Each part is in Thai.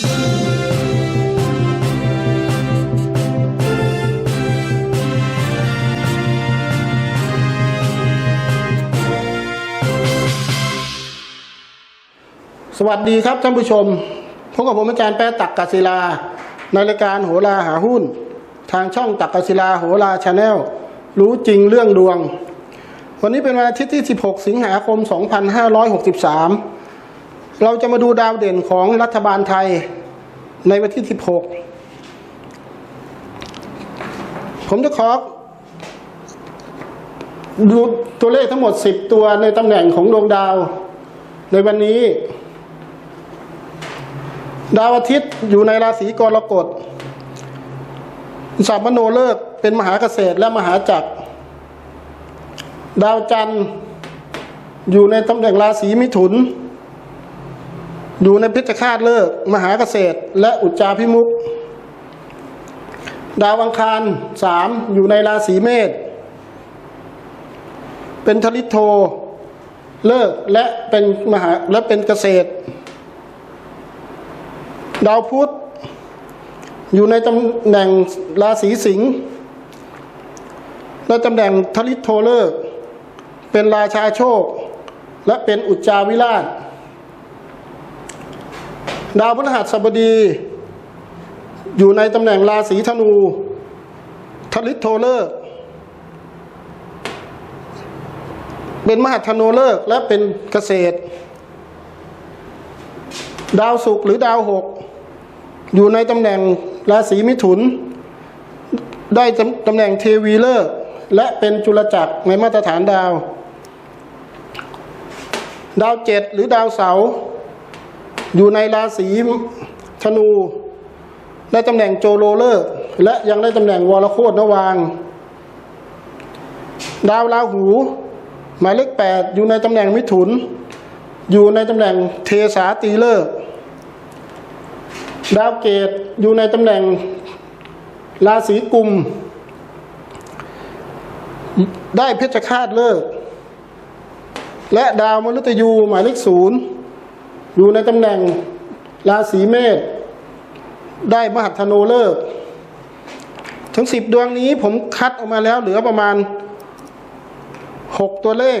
สวัสดีครับท่านผู้ชมพบกับผมอาจารย์แป๊ะตักกศิลา ในรายการโหราหาหุ้น ทางช่องตักกศิลาโหราชาแนลรู้จริงเรื่องดวง วันนี้เป็นวันอาทิตย์ที่ 16 สิงหาคม 2563 เราจะมาดูดาวเด่นของรัฐบาลไทยในวันที่ 16 ผมจะขอดูตัวเลขทั้งหมด 10 ตัวในตำแหน่งของดวงดาว ในวันนี้ ดาวอาทิตย์อยู่ในราศีกรกฎสัมโนเลิกเป็นมหาเกษตรและมหาจักร ดาวจันทร์อยู่ในตำแหน่งราศีมิถุน อยู่ในพิจคาตเลิก มหาเกษตร และอุจจาพิมุกดาวอังคารสามอยู่ในราศีเมษเป็นทลิตโทเลิกและเป็นมหาและเป็นเกษตร ดาวพุธอยู่ในตำแหน่งราศีสิงห์และตำแหน่งทลิตโทเลอร์เป็นราชาโชค และเป็นอุจจาวิราช ดาวพฤหัสบดี อยู่ในตำแหน่งราศีธนูทลิตโทเลอร์เป็นมหัธนูเลิกษ์และเป็นเกษตร ดาวศุกร์หรือดาวหกอยู่ในตำแหน่งราศีมิถุน ได้ตำแหน่งเทวีเลิกษ์และเป็นจุลจักรในมาตรฐานดาว ดาวเจ็ดหรือดาวเสาร์ อยู่ในราศีธนูได้ตำแหน่งโจโรเลิกษ์และยังได้ตำแหน่งวรโคตนวาง ดาวราหู หมายเลขแปดอยู่ในตำแหน่งมิถุน อยู่ในตำแหน่งเทสาตีเลิกษ์ดาวเกตอยู่ในตำแหน่งราศีกุม ได้เพชฌฆาตเลิก และดาวมฤตยูหมายเลขศูนย์ อยู่ในตำแหน่งราศีเมษได้มหัฒโนเลิกทั้งสิบดวงนี้ผมคัดออกมาแล้วเหลือประมาณหกตัวเลข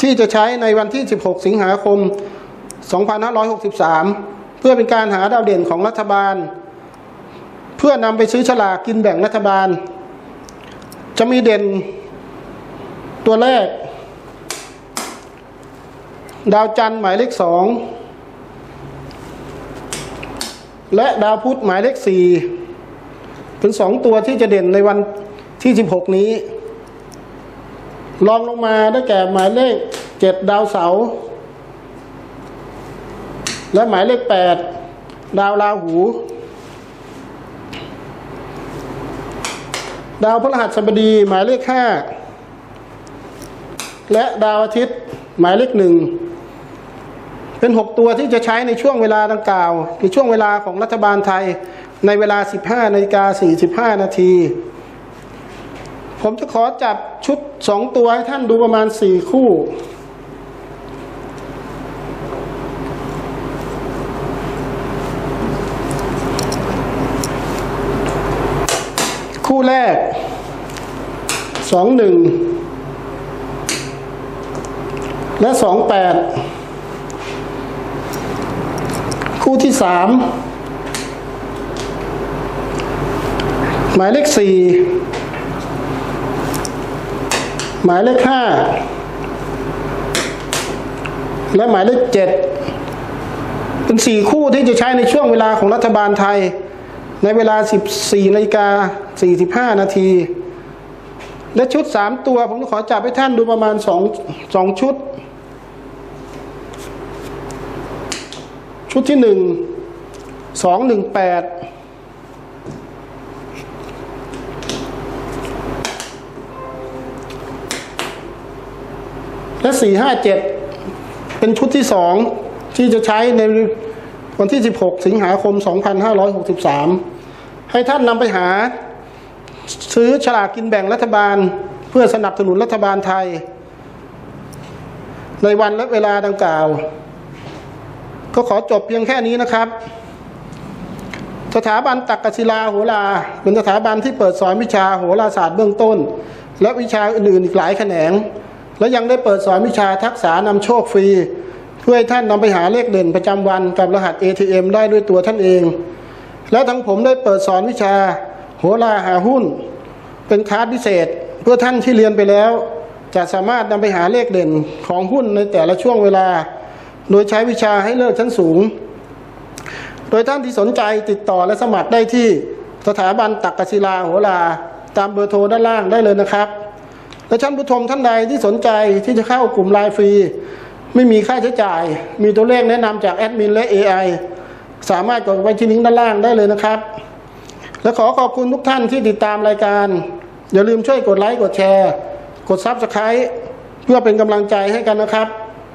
ที่จะใช้ในวันที่ 16 สิงหาคม 2563 เพื่อเป็นการหาดาวเด่นของรัฐบาล เพื่อนำไปซื้อฉลากกินแบ่งรัฐบาล จะมีเด่นตัวแรก ดาวจันทร์หมายเลขสอง และดาวพุธหมายเลขสี่เป็นสองตัวที่จะเด่นในวันที่16นี้ลองลงมาได้แก่หมายเลขเจ็ดดาวเสาร์และหมายเลขแปดดาวราหู ดาวพฤหัสบดีหมายเลขห้าและดาวอาทิตย์หมายเลขหนึ่ง เป็นหกตัวที่จะใช้ในช่วงเวลาดังกล่าวในช่วงเวลาของรัฐบาลไทยในเวลา 15นาฬิกา45 นาที ผมจะขอจับชุดสองตัวให้ท่านดูประมาณสี่คู่คู่แรกสองหนึ่งและสองแปด คู่ที่สามหมายเลขสี่หมายเลขห้าและหมายเลขเจ็ดเป็นสี่คู่ที่จะใช้ในช่วงเวลาของรัฐบาลไทย ในเวลา 14นาฬิกา45 นาที และชุด 3 ตัว ผมขอจับให้ท่านดูประมาณ 2 2 ชุด ชุดที่1 2 1 8และ457เป็นชุดที่2ที่จะใช้ในวันที่ 16 สิงหาคม 2563 ให้ท่านนำไปหา ซื้อฉลากกินแบ่งรัฐบาล เพื่อสนับสนุนรัฐบาลไทย ในวันและเวลาดังกล่าว ก็ขอจบเพียงแค่นี้นะครับ สถาบันตักกศิลาโหราเป็นสถาบันที่เปิดสอนวิชาโหราศาสตร์เบื้องต้น และวิชาอื่นๆอีกหลายแขนง และยังได้เปิดสอนวิชาทักษะนำโชคฟรี เพื่อให้ท่านนำไปหาเลขเด่นประจำวันกับรหัส ATM ได้ด้วยตัวท่านเอง และทั้งผมได้เปิดสอนวิชาโหราหาหุ้น เป็นคลาสพิเศษเพื่อท่านที่เรียนไปแล้ว จะสามารถนำไปหาเลขเด่นของหุ้นในแต่ละช่วงเวลา โดยใช้วิชาให้เลิกชั้นสูง โดยท่านที่สนใจติดต่อและสมัครได้ที่สถาบันตักกศิลาโหราตามเบอร์โทรด้านล่างได้เลยนะครับ และท่านผู้ชมท่านใดที่สนใจที่จะเข้ากลุ่มไลน์ฟรี ไม่มีค่าใช้จ่าย มีตัวเลขแนะนำจากแอดมินและ AI สามารถกดไว้ที่ลิงก์ด้านล่างได้เลยนะครับ และขอขอบคุณทุกท่านที่ติดตามรายการ อย่าลืมช่วยกดไลค์กดแชร์ กดซับสไคร b ์เพื่อเป็นกำลังใจให้กันนะครับ